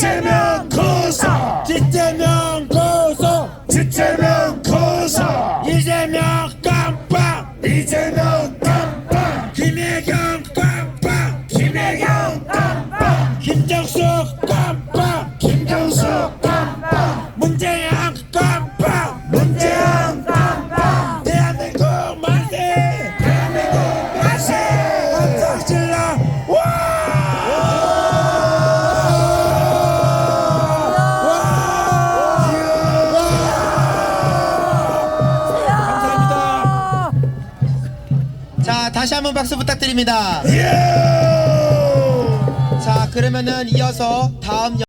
이재명 다시 한번 박수 부탁드립니다. 예! 자, 그러면은 이어서 다음